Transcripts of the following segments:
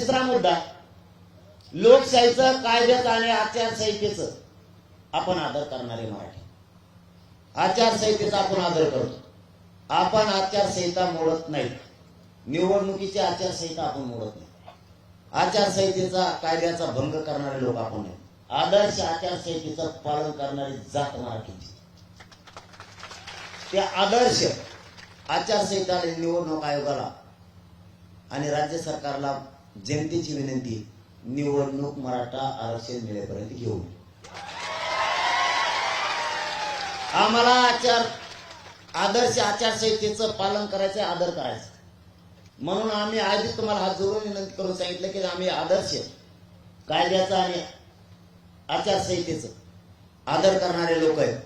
तिसरा मुद्दा. लोकशाहीचं कायद्याचं आणि आचारसंहितेचं आपण आदर करणारे मराठी. आचारसंहितेचा आपण आदर करतो. आपण आचारसंहिता मोडत नाही. निवडणुकीची आचारसंहिता आपण मोडत नाही. आचारसंहितेचा कायद्याचा भंग करणारे लोक आपण नाही. आदर्श आचारसंहितेचं पालन करणारी जात मराठीची. त्या आदर्श आचारसंहिता निवडणूक आयोगाला आणि राज्य सरकारला जनतेची विनंती निवडणूक मराठा आरक्षण मिळेपर्यंत घेऊ आम्हाला आचार आदर्श आचारसंहितेचं पालन करायचं आदर करायचं म्हणून आम्ही आधीच तुम्हाला हात जोडून विनंती करून सांगितलं की आम्ही आदर्श कायद्याचा आणि आचारसंहितेचं आदर करणारे लोक आहेत.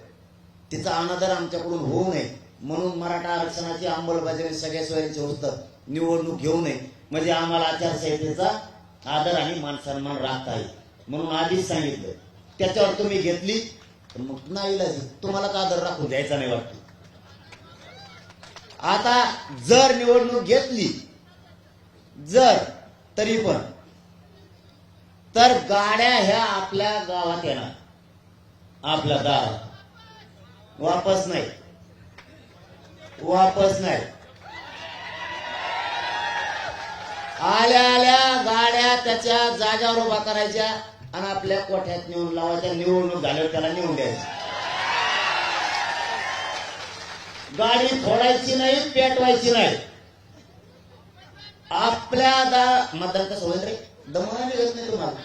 तिचा अनादर आमच्याकडून होऊ नये. म्हणून मराठा आरक्षणाची अंमलबजावणी सगळ्या स्वयंचे होतं. निवडणूक घेऊ नये. म्हणजे आम्हाला आचारसंहितेचा आदर आणि मानसन्मान राखता येईल म्हणून आधीच सांगितलं. त्याच्यावर तुम्ही घेतली तर मग नाही तुम्हाला का आदर राखून द्यायचा नाही वाटतो? आता जर निवडणूक घेतली जर तरी पण तर गाड्या ह्या आपल्या गावात येणार. आपल्या दारात वापस नाही. वापस नाही. आल्या आल्या गाड्या त्याच्या जाग्यावर उभा करायच्या आणि आपल्या कोठ्यात नेऊन लावायच्या. निवडणूक झाल्यावर त्याला नेऊन द्यायचं. गाडी फोडायची नाही पेटवायची नाही. आपल्या दा मतदान कसं होईल रे? दमा निघत नाही तुम्हाला.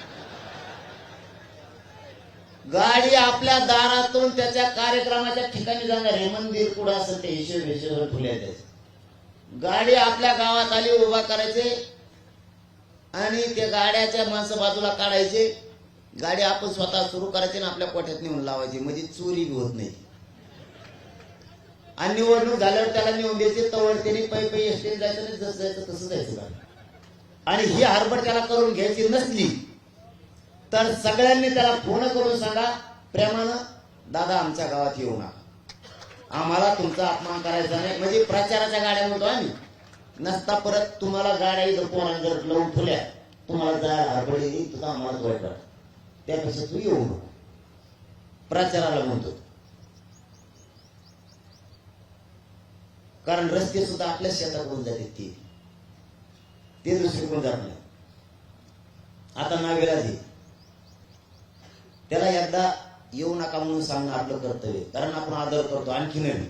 गाडी आपल्या दारातून त्याच्या कार्यक्रमाच्या ठिकाणी जाणार आहे. मंदिर कुठं असेल ते हिशोब हिशोब फुले गाडी आपल्या गावात आली उभा करायचे. आणि त्या गाड्याच्या माणसं बाजूला काढायचे. गाडी आपण स्वतः सुरू करायची आणि आपल्या कोठ्यात नेऊन लावायची. म्हणजे चोरी होत नाही. आणि निवडणूक झाल्यावर त्याला नेऊन द्यायचे. तवड त्याने पै पै एसटीने जायचं नाही जसं जायचं तसं जायचं गाडी. आणि ही हरबड त्याला करून घ्यायची नसली तर सगळ्यांनी त्याला फोन करून सांगा प्रेमानं दादा आमच्या गावात येऊ नका. आम्हाला तुमचा अपमान करायचा नाही. म्हणजे प्रचाराच्या गाड्या म्हणतो आम्ही. नसता परत तुम्हाला गाड्या जर कोणा जर लावून तुम्हाला जायला हरभडी येईल तुझा आम्हाला वाईट वाटत त्यापेक्षा तू येऊ नको. प्रचाराला म्हणतो. कारण रस्ते सुद्धा आपल्या शेताकडून जाते ते. ते दुसरीकडून जात नाही आता नावेला दे त्याला एकदा येऊ नका म्हणून सांगणं आपलं कर्तव्य कारण आपण आदर करतो आणखी नाही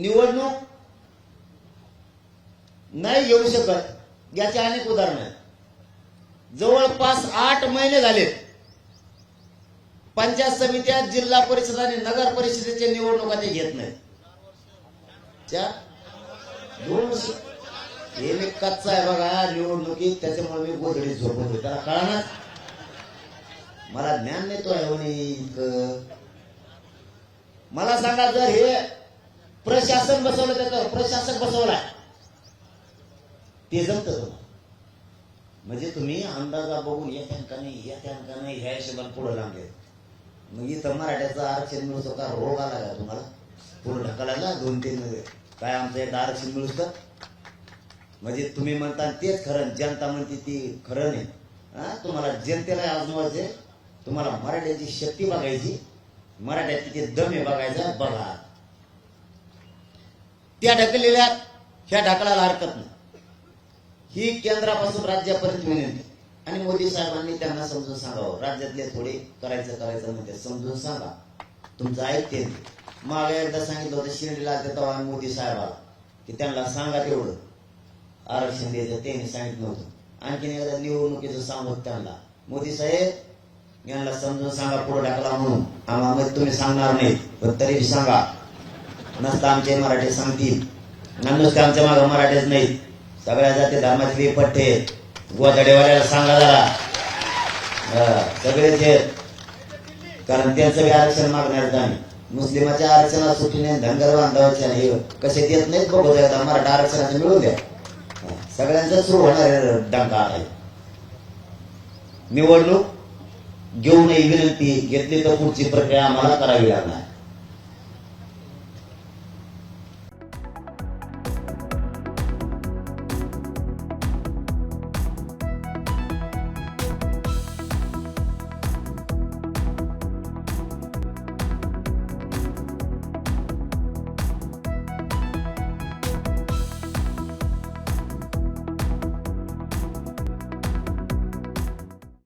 निवडणूक नाही येऊ शकत याचे अनेक उदाहरण आहेत. जवळपास आठ महिने झालेत. पंचायत समित्या जिल्हा परिषद आणि नगर परिषदेच्या निवडणुका ते घेत नाहीत. दोन हे मी कच्चा आहे बघा निवडणुकीत त्याच्यामुळे मी गोधडी झोपत होता. कळणार मला ज्ञान नेतो आहे इतकं. मला सांगा जर हे प्रशासन बसवलं त्याचं प्रशासक बसवलाय ते जमत म्हणजे तुम्ही अंदाजा बघून या का नाही येत्या नाही ह्या हिशोबाने पुढे लांबले मग इथं मराठ्याचं आरक्षण मिळू का? रोग आला का तुम्हाला? पुढे ढकलायला दोन तीन काय आमचं एकदा आरक्षण मिळू तर म्हणजे तुम्ही म्हणता तेच खरं जनता म्हणते ती खरं नाही. हा? तुम्हाला जनतेला आजमावायचे तुम्हाला मराठ्याची शक्ती बघायची. मराठ्यात किती दम आहे बघायचा. बघा. त्या ढकललेल्या ह्या ढकलायला हरकत नाही. ही केंद्रापासून राज्यापर्यंत विनंती. आणि मोदी साहेबांनी त्यांना समजून सांगावं. राज्यातले थोडे करायचं करायचं म्हणते समजून सांगा. तुमचं ऐकते. मागे एकदा सांगितलं होतं शिर्डीला तेव्हा मोदी साहेबाला की त्यांना सांगा तेवढं. आरक्षण द्यायचं त्यांनी सांगितलं नव्हतं. आणखीन एकदा निवडणुकीचं सांगत त्यांना. मोदी साहेब यांना समजून सांगा पुढे टाकला म्हणून. आम्हाला तुम्ही सांगणार नाही पण तरी सांगा. नसतं आमचे मराठी सांगतील आणि नुसते आमच्या मागं मराठीच नाहीत. सगळ्या जाती धर्माचे पठ्ठे गोदडेवाल्याला सांगा जरा. हा, सगळेच आहेत. कारण त्यांचं बी आरक्षण मागणार आम्ही. मुस्लिमाच्या आरक्षणाला सुटीने धनगर बांधवाच्या हे कसे देत नाहीत बघू द्या मराठा आरक्षणाचं मिळू द्या. हा, सगळ्यांचं सुरू होणार डंका आहे. निवडणूक घेऊ नये विनंती घेतली तर पुढची प्रक्रिया आम्हाला करावी लागणार.